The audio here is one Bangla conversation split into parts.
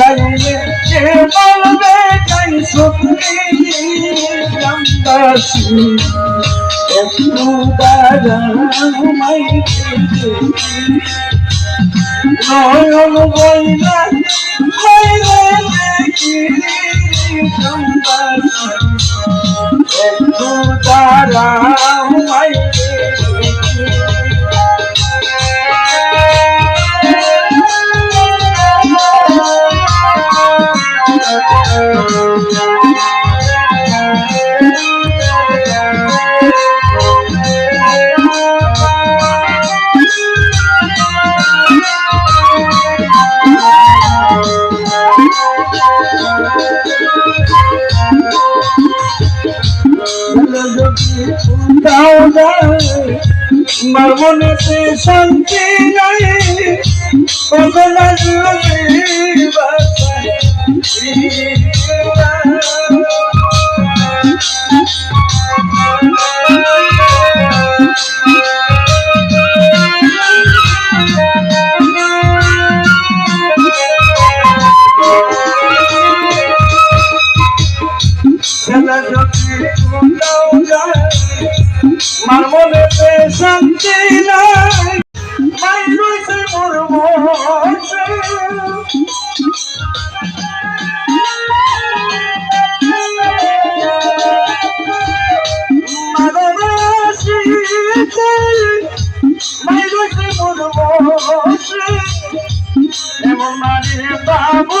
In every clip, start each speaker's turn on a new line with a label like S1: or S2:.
S1: খাইলে কে বলবে তাই সত্যি জানতাছি একটু দাঁড়াই নয়ন বইলা হইলে দাও মনেতে শান্তি নাই। খেলা যদি কোথাও যায় মার মনেতে শান্তি নাই। মাই রয়েছে মোর মনে মাই রয়েছে মোর মনে এমন মানে বাবু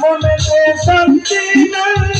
S1: মনে শান্তি নাই